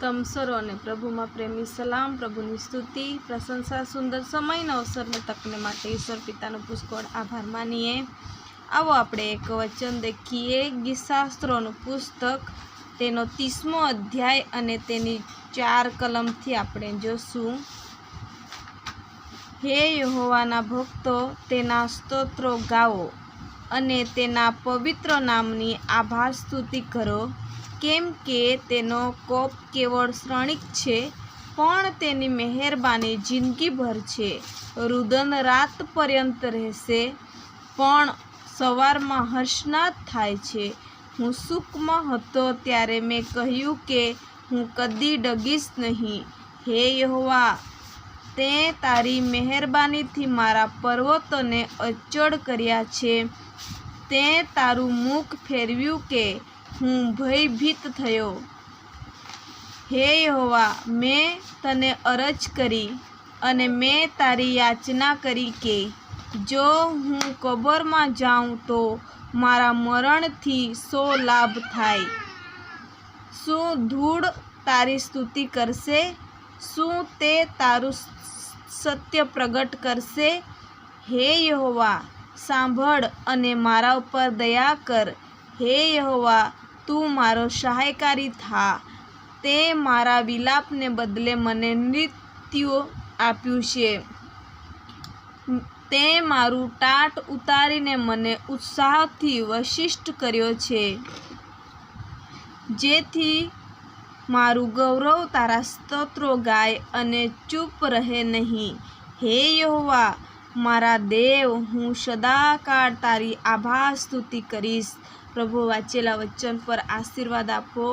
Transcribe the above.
તમ અને પ્રભુમાં પ્રેમી સલામ, પ્રભુની સ્તુતિ, પ્રશંસા, સુંદર સમયનો અવસરને તકને માટે ઈશ્વર પિતાનો પુષ્કળ આભાર માનીએ. આવો આપણે એક વચન દેખીએ. ગીતશાસ્ત્રોનું પુસ્તક, તેનો ત્રીસમો અધ્યાય અને તેની ચાર કલમથી આપણે જોશું. હે યહોવાના ભક્તો, તેના સ્તોત્રો ગાઓ અને તેના પવિત્ર નામની આભાર સ્તુતિ કરો. કેમ કે તેનો કોપ કેવળ શ્રણિક છે, પણ તેની મહેરબાની જિંદગીભર છે. રુદન રાત પર્યંત રહેશે, પણ સવારમાં હર્ષનાદ થાય છે. હું સુખમાં હતો ત્યારે મેં કહ્યું કે હું કદી ડગીશ નહીં. હે યહોવા, તે તારી મહેરબાનીથી મારા પર્વતોને અચળ કર્યા છે. તે તારું મુખ ફેરવ્યું કે હું ભયભીત થયો. હે યહોવા, મેં તને અરજ કરી અને મેં તારી યાચના કરી કે જો હું કબરમાં જાઉં તો મારા મરણથી સો લાભ થાય. શું ધૂળ તારી સ્તુતિ કરશે? શું તે તારું સત્ય પ્રગટ કરશે? હે યહોવા, સાંભળ અને મારા ઉપર દયા કર. હે યહોવા, તું મારો સહાયકારી થા. તે મારા વિલાપને બદલે મને નૃત્યો આપ્યું છે. તે મારું ટાટ ઉતારીને મને ઉત્સાહથી વશિષ્ઠ કર્યો છે. જેથી મારું ગૌરવ તારા સ્તોત્રો ગાય અને ચૂપ રહે નહીં. હે યહોવા, મારા દેવ, હું સદાકાળ તારી આભાર સ્તુતિ કરીશ. પ્રભુ વાંચેલા વચન પર આશીર્વાદ આપો.